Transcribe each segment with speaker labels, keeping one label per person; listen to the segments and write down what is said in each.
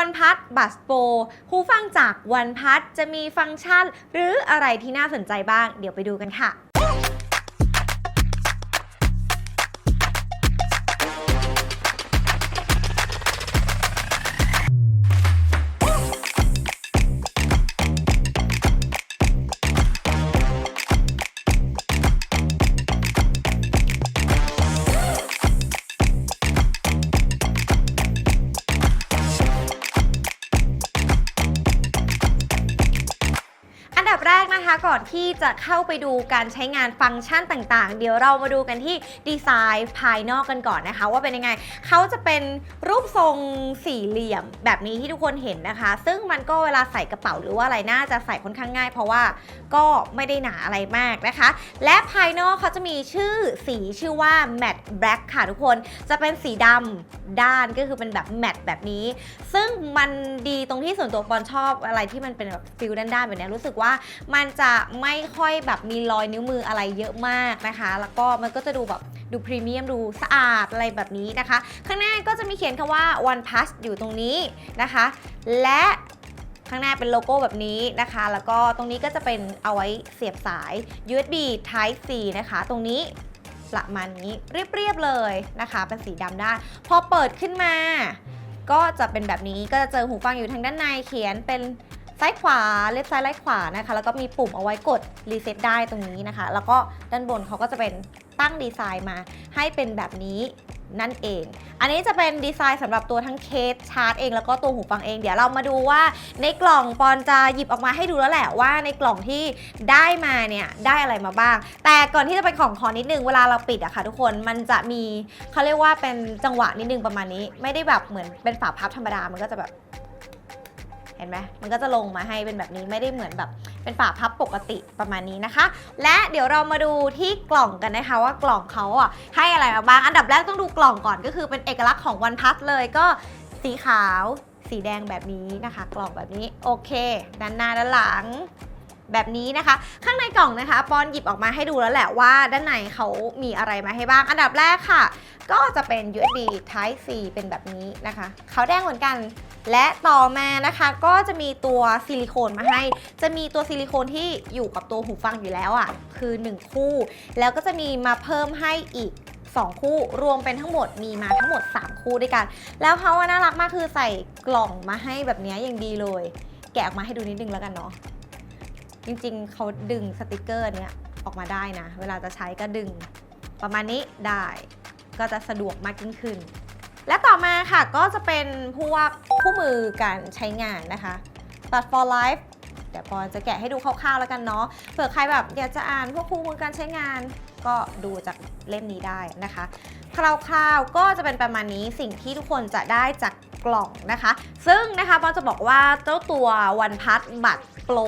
Speaker 1: วันพัทบัสโปหูฟังจากวันพัทจะมีฟังก์ชัน หรืออะไรที่น่าสนใจบ้าง เดี๋ยวไปดูกันค่ะ นะคะก่อนที่จะเข้าไปดูการใช้งานฟังก์ชันต่างๆ เดี๋ยวเรามาดูกันที่ดีไซน์ภายนอกกันก่อนนะคะ ว่าเป็นยังไงเขาจะเป็นรูปทรงสี่เหลี่ยมแบบนี้ที่ทุกคนเห็นนะคะ ซึ่งมันก็เวลาใส่กระเป๋าหรือว่าอะไรน่าจะใส่ค่อนข้างง่าย เพราะว่าก็ไม่ได้หนาอะไรมากนะคะ และภายนอกเขาจะมีชื่อสีชื่อว่า matte black ค่ะทุกคนจะเป็นสีดำด้านก็คือเป็นแบบ matte แบบนี้ ซึ่งมันดีตรงที่ส่วนตัวปอนชอบอะไรที่มันเป็นแบบฟิลด้านๆแบบนี้รู้สึกว่ามันจะไม่ค่อยแบบมีรอยนิ้วมืออะไรเยอะมากนะคะ แล้วก็มันก็จะดูแบบดูพรีเมียมดูสะอาดอะไรแบบนี้นะคะ ข้างหน้าก็จะมีเขียนคำว่า one plus อยู่ตรงนี้นะคะ และข้างหน้าเป็นโลโก้แบบนี้นะคะ แล้วก็ตรงนี้ก็จะเป็นเอาไว้เสียบสาย USB Type C นะคะ ตรงนี้ประมาณนี้เรียบๆเลยนะคะ เป็นสีดำด้านพอเปิดขึ้นมา ก็จะเป็นแบบนี้ก็จะเจอหูฟังอยู่ทางด้านในเขียนเป็น ซ้ายขวาเล็บซ้ายไล่ขวานะคะ แล้วก็มีปุ่มเอาไว้กดรีเซ็ตได้ตรงนี้นะคะ แล้วก็ด้านบนเขาก็จะเป็นตั้งดีไซน์มา ให้เป็นแบบนี้นั่นเอง อันนี้จะเป็นดีไซน์สำหรับตัวทั้งเคสชาร์จเองแล้วก็ตัวหูฟังเอง เดี๋ยวเรามาดูว่าในกล่องปอนจะหยิบออกมาให้ดูแล้วแหละว่าในกล่องที่ได้มาเนี่ยได้อะไรมาบ้าง แต่ก่อนที่จะไปของขอนิดนึงเวลาเราปิดอะค่ะทุกคน มันจะมีเขาเรียกว่าเป็นจังหวะนิดนึงประมาณนี้ ไม่ได้แบบเหมือนเป็นฝาพับธรรมดา มันก็จะแบบ เห็นไหมมันก็จะลงมาให้เป็นแบบนี้ไม่ได้เหมือนแบบเป็นฝาพับปกติประมาณนี้นะคะ และเดี๋ยวเรามาดูที่กล่องกันนะคะว่ากล่องเขาอะให้อะไรมาบ้างอันดับแรกต้องดูกล่องก่อนก็คือเป็นเอกลักษณ์ของวันพัสเลยก็สีขาวสีแดงแบบนี้นะคะ กล่องแบบนี้โอเค ด้านหน้าด้านหลัง แบบนี้นะคะ ข้างในกล่องนะคะ ปอนหยิบออกมาให้ดูแล้วแหละว่าด้านในเขามีอะไรมาให้บ้าง อันดับแรกค่ะ ก็จะเป็น USB Type C เป็นแบบนี้นะคะเขาวแดงเหมือนกันและต่อมานะคะก็จะมีตัวซิลิโคนมาให้ จะมีตัวซิลิโคนที่อยู่กับตัวหูฟังอยู่แล้วอะ่ะ คือ 1 คู่ แล้วก็จะมีมาเพิ่มให้อีก 2 คู่ รวมเป็นทั้งหมดมีมาทั้งหมด 3 คู่ด้วยกัน แล้วเขาว่าน่ารักมากคือใส่กล่องมาให้แบบนี้อย่างดีเลย แกะออกมาให้ดูนิดนึงแล้วกันเนาะ จริงๆ เขาดึงสติกเกอร์เนี้ยออกมาได้นะ เวลาจะใช้ก็ดึง ประมาณนี้ได้ก็จะสะดวกมากยิ่งขึ้น และต่อมาค่ะก็จะเป็นพวกคู่มือการใช้งานนะคะตัด for life เดี๋ยวปอนจะแกะให้ดูคร่าวๆแล้วกันเนาะเผื่อใครแบบอยากจะอ่านพวกคู่มือการใช้งานก็ดูจากเล่มนี้ได้นะคะ คร่าวๆก็จะเป็นประมาณนี้สิ่งที่ทุกคนจะได้จาก กล่องนะคะ ซึ่งนะคะปอนจะบอกว่าเจ้าตัว One p a s บัตรโปร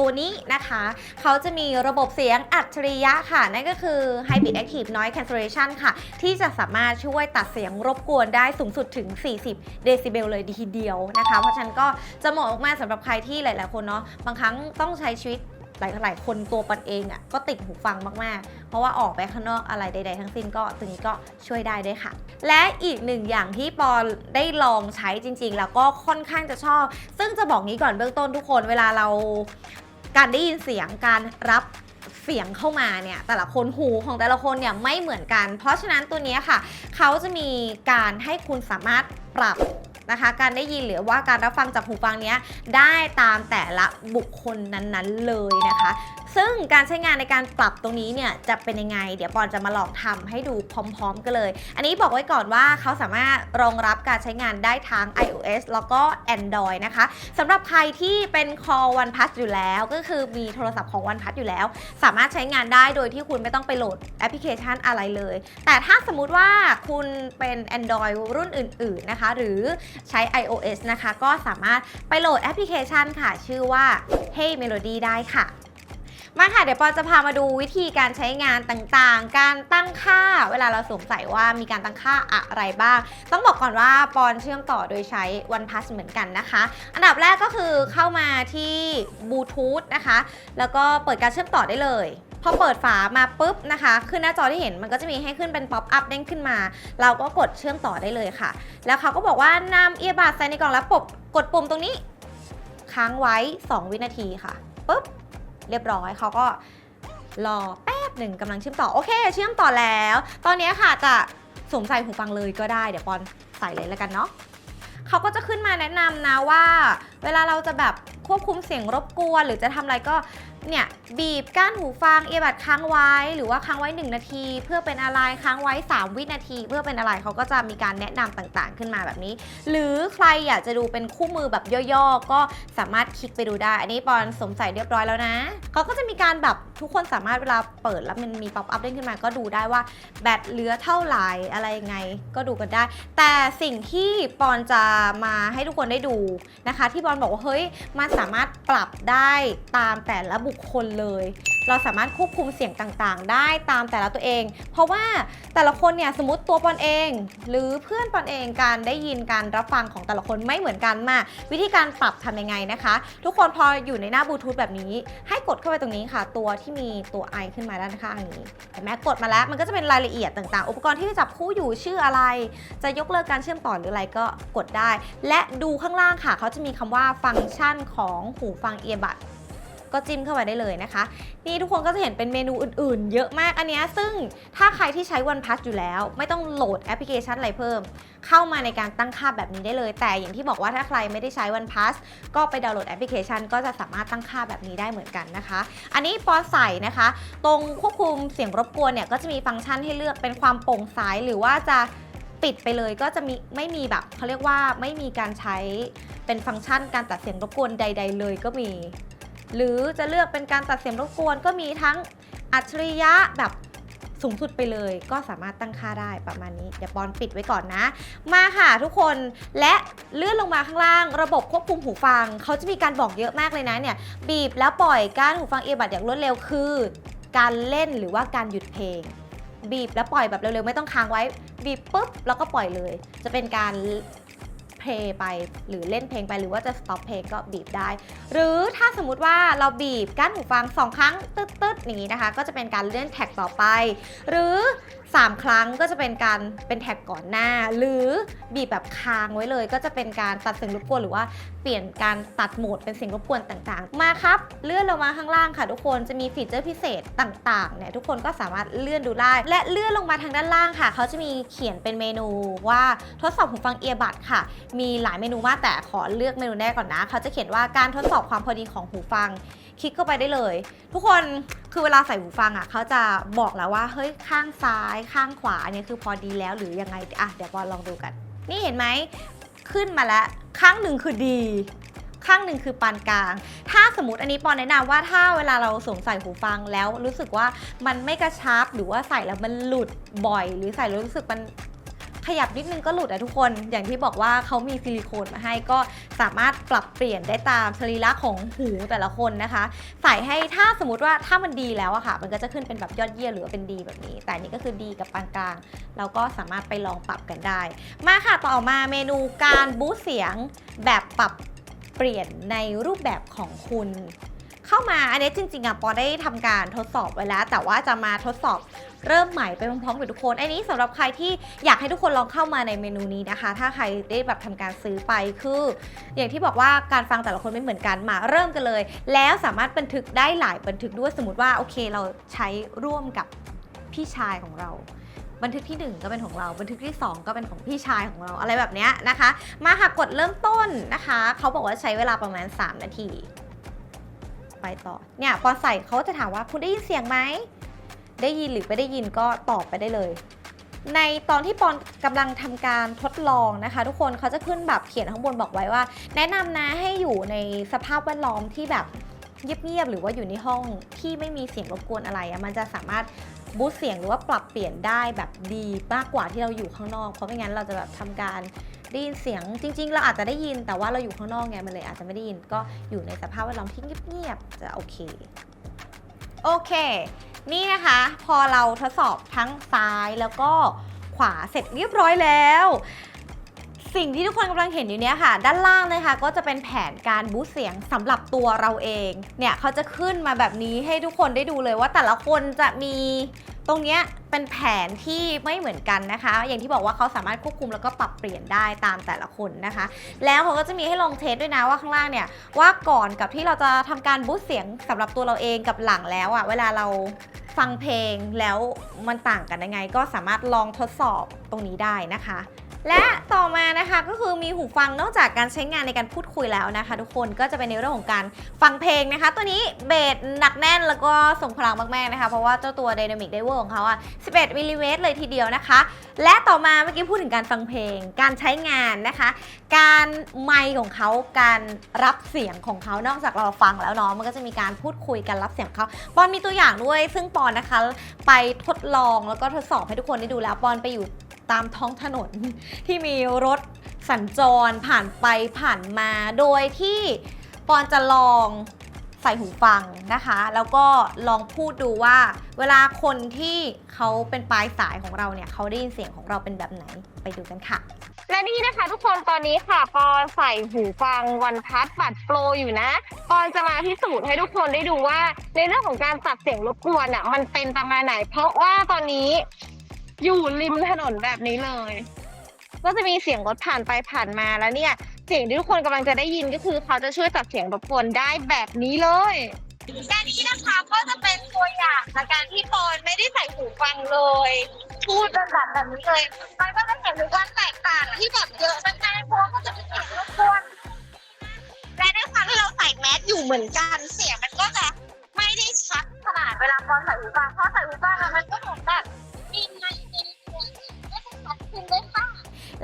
Speaker 1: ตัวนี้นะคะ เขาจะมีระบบเสียงอัจฉริยะค่ะ นั่นก็คือ Hybrid Active Noise Cancellation ค่ะ ที่จะสามารถช่วยตัดเสียงรบกวนได้สูงสุดถึง 40 เดซิเบลเลยทีเดียวนะคะ เพราะฉะนั้นก็จะเหมาะมากสำหรับใครที่หลาย ๆ คนเนาะบางครั้งต้องใช้ชีวิต หลายหลาย ๆ คนตัวปอนเองอะก็ติดหูฟังมาก ๆ เพราะว่าออกไปข้างนอกอะไรใด ๆ ทั้งสิ้นก็ตัวนี้ก็ช่วยได้ด้วยค่ะ และอีกหนึ่งอย่างที่ปอนได้ลองใช้จริง ๆ แล้วก็ค่อนข้างจะชอบ ซึ่งจะบอกงี้ก่อนเบื้องต้นทุกคนเวลาเราการได้ยินเสียงการรับเสียงเข้ามาเนี่ยแต่ละคนหูของแต่ละคนเนี่ยไม่เหมือนกัน เพราะฉะนั้นตัวนี้ค่ะ เขาจะมีการให้คุณสามารถปรับ นะคะ การได้ยินหรือว่าการรับฟังจากหูฟังเนี้ยได้ตามแต่ละบุคคลนั้นๆเลยนะคะ ซึ่งการใช้งานในการปรับตรงนี้เนี่ยจะเป็นยังไง เดี๋ยวปอนจะมาลองทำให้ดูพร้อมๆกันเลย อันนี้บอกไว้ก่อนว่าเขาสามารถรองรับการใช้งานได้ทั้ง iOS แล้วก็ Android นะคะสำหรับใครที่เป็น Call One Plus อยู่แล้วก็คือมีโทรศัพท์ของ One Plus อยู่แล้ว สามารถใช้งานได้โดยที่คุณไม่ต้องไปโหลดแอปพลิเคชันอะไรเลย แต่ถ้าสมมุติว่าคุณเป็น Android รุ่นอื่น ๆนะคะ หรือใช้ iOS นะคะ ก็สามารถไปโหลดแอปพลิเคชันค่ะ ชื่อว่า Hey Melody ได้ค่ะ มาค่ะเดี๋ยวปอจะพามาดูวิธีการใช้งานต่างๆ การตั้งค่า เวลาเราสงสัยว่ามีการตั้งค่าอะไรบ้าง ต้องบอกก่อนว่าปอนเชื่อมต่อโดยใช้ OnePlus เหมือนกันนะคะ อันดับแรกก็คือเข้ามาที่บลูทูธนะคะ แล้วก็เปิดการเชื่อมต่อได้เลยพอเปิดฝามาปุ๊บนะคะ ขึ้นหน้าจอที่เห็นมันก็จะมีให้ขึ้นเป็นป๊อปอัพเด้งขึ้นมา เราก็กดเชื่อมต่อได้เลยค่ะ แล้วเขาก็บอกว่านำเอียบัดใส่ในกล่องแล้วปบกดปุ่มตรงนี้ ค้างไว้ 2 วินาทีค่ะปุ๊บ เรียบร้อยเขาก็รอแป๊บหนึ่งกำลังเชื่อมต่อโอเค เชื่อมต่อแล้ว ตอนนี้ค่ะจะสวมใส่หูฟังเลยก็ได้เดี๋ยวปอนใส่เลยแล้วกันเนาะเขาก็จะขึ้นมาแนะนำนะว่า เวลาเราจะแบบควบคุมเสียงรบกวน หรือจะทำอะไรก็เนี่ย บีบก้านหูฟังเอียบัดค้างไว้ หรือว่าค้างไว้ 1 นาที เพื่อเป็นอะไรค้างไว้ 3 วินาที เพื่อเป็นอะไรเขาก็จะมีการแนะนำต่างๆ ขึ้นมาแบบนี้ หรือใครอยากจะดูเป็นคู่มือแบบย่อๆ ก็สามารถคลิกไปดูได้ อันนี้ปอนสมใส่เรียบร้อยแล้วนะเขาก็จะมีการแบบทุกคนสามารถเวลาเปิดแล้วมันมีป๊อปอัพเด้งขึ้นมาก็ดูได้ว่าแบตเหลือเท่าไหร่อะไรยังไงก็ดูกันได้ แต่สิ่งที่ปอนจะมาให้ทุกคนได้ดูนะคะ ที่ปอนบอกว่าเฮ้ยมันสามารถปรับได้ตามแต่ละบุคคลเลยเราสามารถควบคุมเสียงต่างๆ ได้ตามแต่ละตัวเอง เพราะว่าแต่ละคนเนี่ยสมมติตัวปอนเอง หรือเพื่อนปอนเองการได้ยินการรับฟังของแต่ละคนไม่เหมือนกันมาวิธีการปรับทำยังไงนะคะ ทุกคนพออยู่ในหน้าบลูทูธแบบนี้ ให้กดเข้าไปตรงนี้ค่ะ ตัวที่มีตัวไอขึ้นมาด้านข้างนี้เห็นไหมกดมาแล้วมันก็จะเป็นรายละเอียดต่างๆ อุปกรณ์ที่จับคู่อยู่ชื่ออะไร จะยกเลิกการเชื่อมต่อหรืออะไรก็กดได้ และดูข้างล่างค่ะเขาจะมีคำว่าฟังก์ชันของหูฟังเอียบัด ก็จิ้มเข้าไปได้เลยนะคะ นี่ทุกคนก็จะเห็นเป็นเมนูอื่นๆ เยอะมากอันนี้ซึ่งถ้าใครที่ใช้ OnePlus อยู่แล้ว ไม่ต้องโหลดแอปพลิเคชันอะไรเพิ่ม เข้ามาในการตั้งค่าแบบนี้ได้เลย แต่อย่างที่บอกว่าถ้าใครไม่ได้ใช้ OnePlus ก็ไปดาวน์โหลดแอปพลิเคชัน ก็จะสามารถตั้งค่าแบบนี้ได้เหมือนกันนะคะ อันนี้ปอใส่นะคะ ตรงควบคุมเสียงรบกวนเนี่ยก็จะมีฟังก์ชันให้เลือกเป็นความโปร่งใสหรือว่าจะปิดไปเลยก็จะมีไม่มีแบบเขาเรียกว่าไม่มีการใช้เป็นฟังก์ชันการตัดเสียงรบกวนใด ๆ เลยก็มี หรือจะเลือกเป็นการตัดเสียงรบกวนก็มีทั้งอัจฉริยะแบบสูงสุดไปเลยก็สามารถตั้งค่าได้ประมาณนี้ เดี๋ยวปอนปิดไว้ก่อนนะ มาค่ะทุกคนและเลื่อนลงมาข้างล่าง ระบบควบคุมหูฟัง เขาจะมีการบอกเยอะมากเลยนะเนี่ย บีบแล้วปล่อยกานหูฟังเอียบัดอย่างรวดเร็วคือ การเล่นหรือว่าการหยุดเพลง บีบแล้วปล่อยแบบเร็วๆ ไม่ต้องค้างไว้ บีบปุ๊บแล้วก็ปล่อยเลย จะเป็นการ เพลย์ไป หรือเล่นเพลงไปหรือว่าจะสต็อปเพลงก็บีบได้ หรือถ้าสมมุติว่าเราบีบก้านหูฟัง 2 ครั้งตึ๊ดๆอย่างนี้นะคะ ก็จะเป็นการเลื่อนแท็กต่อไป หรือ 3 ครั้งก็จะเป็นการเป็นแท็กก่อนหน้า หรือบีบแบบค้างไว้เลย ก็จะเป็นการตัดเสียงรบกวนหรือว่าเปลี่ยนการตัดโหมดเป็นเสียงรบกวนต่างๆ มาครับ เลื่อนลงมาข้างล่างค่ะ ทุกคนจะมีฟีเจอร์พิเศษต่างๆเนี่ยทุกคนก็สามารถเลื่อนดูได้ และเลื่อนลงมาทางด้านล่างค่ะ เขาจะมีเขียนเป็นเมนูว่าทดสอบหูฟังเอียบัดค่ะ มีหลายเมนูมากแต่ขอเลือกเมนูแรกก่อนนะ เขาจะเขียนว่าการทดสอบความพอดีของหูฟัง คลิกเข้าไปได้เลย ทุกคน คือเวลาใส่หูฟังอะเขาจะบอกแล้วว่าเฮ้ยข้างซ้ายข้างขวาเนี่ยคือพอดีแล้วหรือยังไงอะเดี๋ยวบอลลองดูกัน นี่เห็นไหมขึ้นมาแล้วข้างหนึ่งคือดีข้างหนึ่งคือปานกลาง ถ้าสมมติอันนี้ปอนแนะนำว่าถ้าเวลาเราสวมใส่หูฟังแล้วรู้สึกว่ามันไม่กระชับหรือว่าใส่แล้วมันหลุดบ่อย หรือใส่แล้วรู้สึกมัน ขยับนิดนึงก็หลุดอะทุกคน อย่างที่บอกว่าเขามีซิลิโคนมาให้ก็สามารถปรับเปลี่ยนได้ตามสรีระของหูแต่ละคนนะคะ ใส่ให้ถ้าสมมติว่าถ้ามันดีแล้วอะค่ะ มันก็จะขึ้นเป็นแบบยอดเยี่ยมหรือเป็นดีแบบนี้ แต่อันนี้ก็คือดีกับปานกลางเราก็สามารถไปลองปรับกันได้ มาค่ะต่อมาเมนูการบูสเสียงแบบปรับเปลี่ยนในรูปแบบของคุณเข้ามาอันนี้จริงๆอะปอได้ทำการทดสอบไว้แล้ว แต่ว่าจะมาทดสอบ เริ่มใหม่ไปพร้อมๆกับทุกคน อันนี้สำหรับใครที่อยากให้ทุกคนลองเข้ามาในเมนูนี้นะคะ ถ้าใครได้แบบทำการซื้อไปคือ อย่างที่บอกว่าการฟังแต่ละคนไม่เหมือนกันมาเริ่มกันเลย แล้วสามารถบันทึกได้หลายบันทึกด้วยสมมติว่าโอเคเราใช้ร่วมกับพี่ชายของเราบันทึกที่ 1 ก็เป็นของเรา บันทึกที่ 2 ก็เป็นของพี่ชายของเราอะไรแบบเนี้ยนะคะ มาค่ะกดเริ่มต้นนะคะ เขาบอกว่าใช้เวลาประมาณ 3 นาที ไปต่อ เนี่ยพอใส่เขาจะถามว่าคุณได้ยินเสียงไหม ได้ยินหรือไม่ได้ยินก็ตอบไปได้เลย ในตอนที่ปอนกำลังทำการทดลองนะคะ ทุกคนเขาจะขึ้นแบบเขียนข้างบนบอกไว้ว่า แนะนำนะให้อยู่ในสภาพแวดล้อมที่แบบเงียบๆหรือว่าอยู่ในห้องที่ไม่มีเสียงรบกวนอะไรมันจะสามารถบูสเสียงหรือว่าปรับเปลี่ยนได้แบบดีมากกว่าที่เราอยู่ข้างนอก เพราะไม่งั้นเราจะแบบทำการได้ยินเสียงจริง ๆ เราอาจจะได้ยินแต่ว่าเราอยู่ข้างนอกไงมันเลยอาจจะไม่ได้ยินก็อยู่ในสภาพแวดล้อมที่เงียบๆจะโอเค โอเค นี่นะคะ พอเราทดสอบทั้งซ้ายแล้วก็ขวาเสร็จเรียบร้อยแล้ว สิ่งที่ทุกคนกำลังเห็นอยู่เนี้ยค่ะ ด้านล่างเลยค่ะก็จะเป็นแผนการบูสเสียงสำหรับตัวเราเอง เนี่ยเขาจะขึ้นมาแบบนี้ให้ทุกคนได้ดูเลยว่าแต่ละคนจะมี ตรงเนี้ยเป็นแผนที่ไม่เหมือนกันนะคะ อย่างที่บอกว่าเขาสามารถควบคุมแล้วก็ปรับเปลี่ยนได้ตามแต่ละคนนะคะ แล้วเขาก็จะมีให้ลองเทสด้วยนะว่าข้างล่างเนี่ยว่าก่อนกับที่เราจะทำการบูสเสียงสำหรับตัวเราเองกับหลังแล้วอะ่ะเวลาเราฟังเพลงแล้วมันต่างกันยังไง ก็สามารถลองทดสอบตรงนี้ได้นะคะ และต่อมานะคะก็คือมีหูฟังนอกจากการใช้งานในการพูดคุยแล้วนะคะ ทุกคนก็จะเป็นในเรื่องของการฟังเพลงนะคะ ตัวนี้เบสหนักแน่นแล้วก็ส่งพลังมากๆนะคะ เพราะว่าเจ้าตัว Dynamic Diver ของเขาอะ 11 มิลลิเมตรเลยทีเดียวนะคะ และต่อมาเมื่อกี้พูดถึงการฟังเพลง การใช้งานนะคะ การไมค์ของเขาการรับเสียงของเขานอกจากเราฟังแล้วเนาะมันก็จะมีการพูดคุยกันรับเสียงเขาปอนมีตัวอย่างด้วย ซึ่งปอนนะคะ ไปทดลองแล้วก็ทดสอบให้ทุกคนได้ดูแล้วปอนไปอยู่ ตามท้องถนน ที่มีรถสัญจรผ่านไปผ่านมา โดยที่ปอนจะลองใส่หูฟังนะคะ แล้วก็ลองพูดดูว่า เวลาคนที่เขาเป็นปลายสายของเราเนี่ยเขาได้ยินเสียงของเราเป็นแบบไหนไปดูกันค่ะ
Speaker 2: และนี่นะคะทุกคนตอนนี้ค่ะปอนใส่หูฟังวันพัดบัตรโปรอยู่นะปอนจะมาพิสูจน์ให้ทุกคนได้ดูว่า ในเรื่องของการตัดเสียงรบกวนอะมันเป็นประมาณไหน เพราะว่าตอนนี้ อยู่ริมถนนแบบนี้เลย ก็จะมีเสียงรถผ่านไปผ่านมาแล้วเนี่ย เสียงที่ทุกคนกำลังจะได้ยินก็คือเขาจะช่วยตัดเสียงรบกวนได้แบบนี้เลยและนี้นะคะก็จะเป็นตัวอย่างในการที่ปอนไม่ได้ใส่หูฟังเลย พูดเป็นแบบแบบนี้เลย มันก็จะเห็นถึงความแตกต่างที่แบบเยอะมากๆเพราะว่าก็จะมีเสียงรบกวนและด้วยความที่เราใส่แมสอยู่เหมือนกันเสียงมันก็จะไม่ได้ชัดขนาดเวลาตอนใส่หูฟังเพราะใส่หูฟังอะมันก็เหมือนแบบ 你没发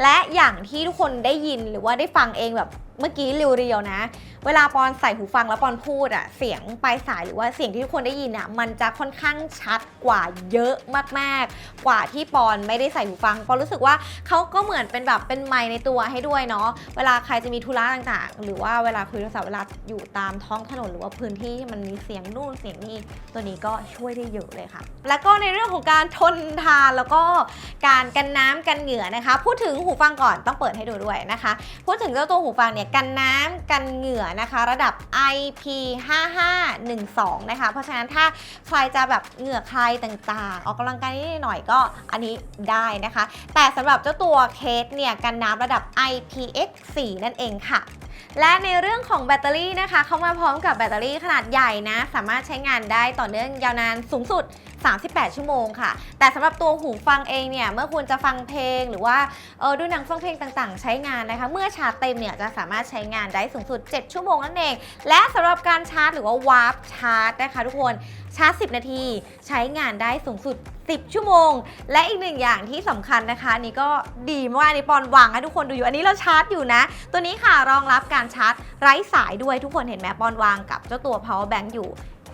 Speaker 1: และอย่างที่ทุกคนได้ยินหรือว่าได้ฟังเองแบบเมื่อกี้เรียวๆนะ เวลาปอนใส่หูฟังแล้วปอนพูดอะเสียงปลายสายหรือว่าเสียงที่ทุกคนได้ยินอะมันจะค่อนข้างชัดกว่าเยอะมากๆ กว่าที่ปอนไม่ได้ใส่หูฟังปอนรู้สึกว่าเขาก็เหมือนเป็นแบบเป็นไมค์ในตัวให้ด้วยเนาะเวลาใครจะมีธุระต่างๆ หรือว่าเวลาคุยโทรศัพท์เวลาอยู่ตามท้องถนนหรือว่าพื้นที่ที่มันมีเสียงนู่นเสียงนี่ตัวนี้ก็ช่วยได้เยอะเลยค่ะ แล้วก็ในเรื่องของการทนทานแล้วก็การกันน้ำกันเหงื่อนะคะ พูดถึงหูฟังก่อนต้องเปิดให้ดูด้วยนะคะ พูดถึงเจ้าตัวหูฟังเนี่ยกันน้ำกันเหงื่อนะคะ ระดับ IP5512 นะคะ เพราะฉะนั้นถ้าใครจะแบบเหงื่อใครต่างๆ ออกกำลังกายนิดหน่อยก็อันนี้ได้นะคะ แต่สำหรับเจ้าตัวเคสเนี่ยกันน้ำระดับ IPX4 นั่นเองค่ะ และในเรื่องของแบตเตอรี่นะคะเข้ามาพร้อมกับแบตเตอรี่ขนาดใหญ่นะ สามารถใช้งานได้ต่อเนื่องยาวนานสูงสุด 38 ชั่วโมงค่ะ แต่สำหรับตัวหูฟังเองเนี่ย เมื่อคุณจะฟังเพลงหรือว่าเออดูหนังฟังเพลงต่างๆ ใช้งานนะคะ เมื่อชาร์จเต็มเนี่ยจะสามารถใช้งานได้สูงสุด 7 ชั่วโมงนั่นเอง และสำหรับการชาร์จหรือว่าวาร์ปชาร์จนะคะทุกคน ชาร์จ 10 นาที ใช้งานได้สูงสุด 10 ชั่วโมง และอีกหนึ่งอย่างที่สำคัญนะคะนี่ก็ดีมากนนี้ปอนวางให้ทุกคนดูอยู่ อันนี้เราชาร์จอยู่นะ ตัวนี้ค่ะรองรับการชาร์จไร้สายด้วยทุกคนเห็นไหมปอนวางกับเจ้าตัว power bank อยู่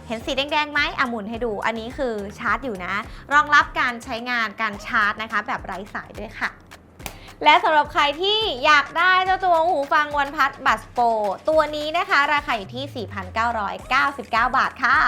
Speaker 1: เห็นสีแดงๆไหมอะหมุนให้ดู อันนี้คือชาร์จอยู่นะ รองรับการใช้งานการชาร์จนะคะ แบบไร้สายด้วยค่ะ และสำหรับใครที่อยากได้เจ้าตัวหูฟังวันพัดบัสโป ตัวนี้นะคะ ราคาอยู่ที่ 4,999 บาทค่ะ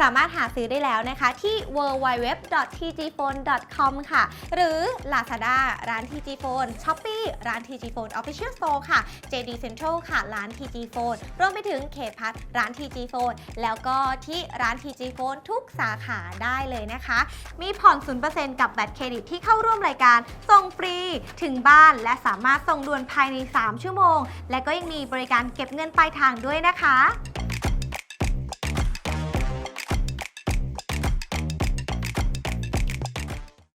Speaker 1: สามารถหาซื้อได้แล้วนะคะที่ www.tgphone.com ค่ะ หรือ Lazada ร้าน TG Phone Shopee ร้าน TG Phone Official Store ค่ะ JD Central ค่ะร้าน TG Phone รวมไปถึงเคพัทร้าน TG Phone แล้วก็ที่ร้าน TG Phone ทุกสาขาได้เลยนะคะ มีผ่อน 0%กับบัตรเครดิตที่เข้าร่วมรายการ ส่งฟรีถึงบ้านและสามารถส่งด่วนภายใน 3 ชั่วโมง และก็ยังมีบริการเก็บเงินปลายทางด้วยนะคะ